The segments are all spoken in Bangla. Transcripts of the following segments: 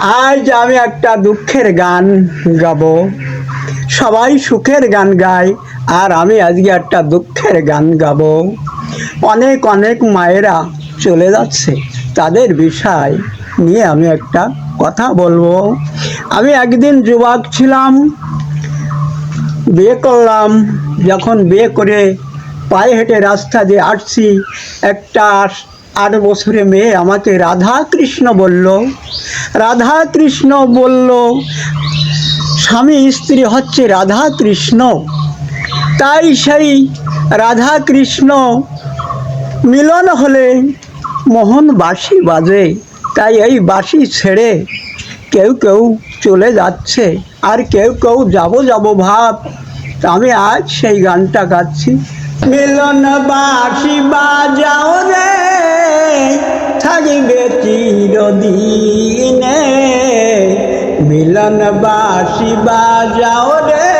আজ আমি একটা দুঃখের গান গাবো। সবাই সুখের গান গায়, আর আমি আজকে একটা দুঃখের গান গাবো। অনেক অনেক মায়েরা চলে যাচ্ছে, তাদের বিষয় নিয়ে আমি একটা কথা বলব। আমি একদিন যুবক ছিলাম, বিয়ে করলাম, যখন বিয়ে করে পায়ে হেঁটে রাস্তা দিয়ে আসছি, একটা আট বছরে মেয়ে আমাকে রাধা কৃষ্ণ বলল। রাধা কৃষ্ণ বলল, স্বামী, স্ত্রী হচ্ছে রাধা কৃষ্ণ তাই সেই রাধা কৃষ্ণ মিলন হলে মোহন বাঁশি বাজে। তাই এই বাঁশি ছেড়ে কেউ কেউ চলে যাচ্ছে। আর কেউ কেউ যাব যাব ভাব। আমি আজ সেই গানটা গাচ্ছি। মিলন বাঁশি বাজাও রে থাকবে চিরদিনে। মিলন বাঁশি বাজাও রে,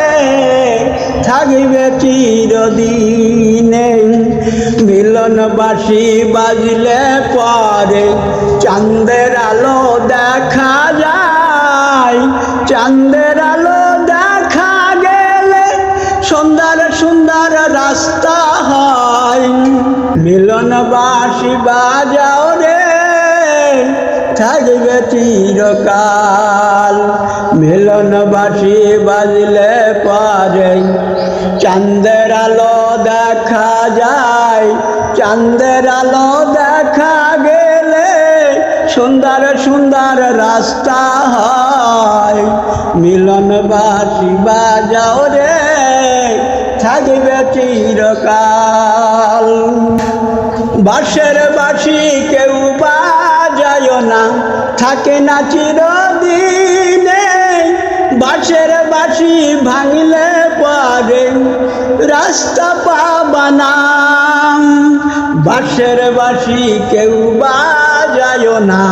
থাকবে চিরদিনে। মিলন বাঁশি বাজলে পরে চাঁদের আলো দেখা যায়, চাঁদের আলো বাজাও রে, থাকবে চিরকাল। মিলন বাঁশি বাজলে পরে চাঁদের আলো দেখা যায়, চাঁদের আলো দেখা গেলে সুন্দর সুন্দর রাস্তা হয়। মিলন বাসি বাজাও রে, থাকবে চিরকাল। বাঁশের বাসি কেউ বাজায় না, থাকে না চিরদিনে। বাঁশের বাসি ভাঙলে পরে রাস্তা পাবানা বাঁশের বাসি কেউ বাজায় না,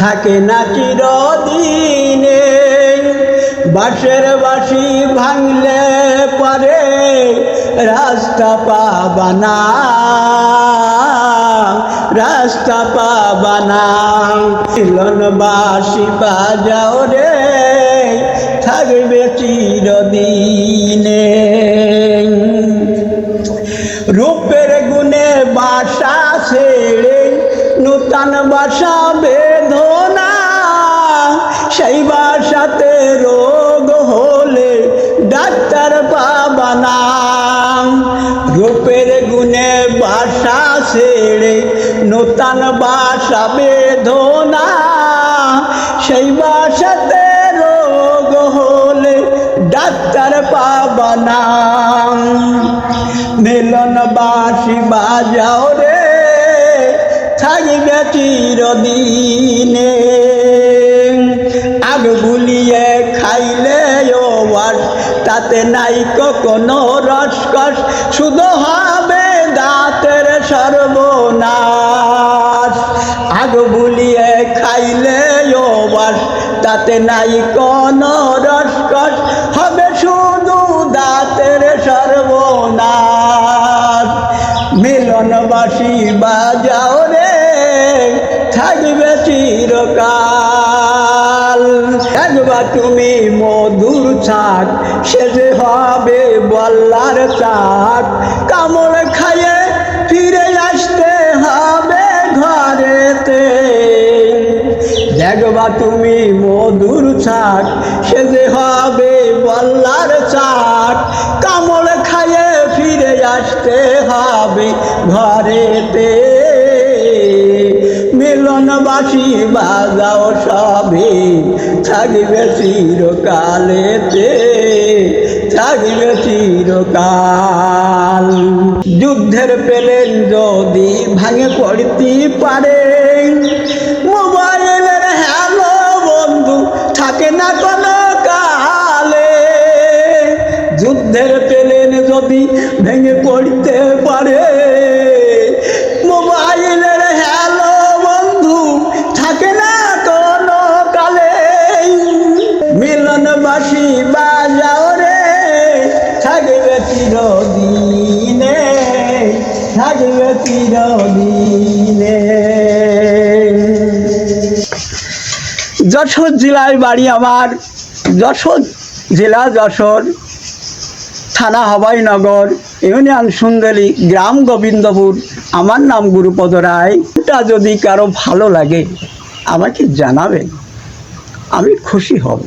থাকে না চিরদিনে। বাঁশের বাসি ভাঙলে পরে রাস্তা পাবানা রাস্তা পাবানা। বাসি বাজাও রে, থাকবে চিরদিনে। রূপের গুণে বাসা ছেড়ে নূতন বাসা বেদনা সেই বাসাতে রোগ হলে ডাক্তার পাবানা। রূপের গুণে বাসা ছেড়ে নূতন বাসা বেদনা সেই বাসাতে রোগ হলে ডাক্তার পাবানা। মিলন বাসি বাজাও রে, থাকবে চিরদিনে। আগ বুলিয়ে খাইলে ও বাস তাতে নাই কোনো রসকস। শুধু হবে দাঁতের সর্বনাশ। আগ বুলিয়ে খাইলে ও বাস তাতে নাই কোনো রসকস। হবে শুধু দাঁতের সর্বনাশ। মিলনবাসী বাজাও রে, থাকবে চিরকাল। একবার তুমি মধুর ছাক, শেষে হবে বল্লার চাক। কামড় খাইয়ে ঘরেতে দেখবা তুমি মধুর ছাক সে হবে বল্লার চাট। কামড় খাইয়ে ফিরে আসতে হবে ঘরেতে। মিলনবাসী বাজাও সবে থাকবে চিরকালেতে। থাকবে চিরকাল। যুদ্ধের পেলেন যদি ভাঙে পড়তে পারে। যশোর জেলায় বাড়ি আমার। যশোর জেলা যশোর, থানা হবাইনগর, ইউনিয়ন সুন্দরী, গ্রাম গোবিন্দপুর। আমার নাম গুরুপদ রায়। এটা যদি কারও ভালো লাগে, আমাকে জানাবেন। আমি খুশি হব।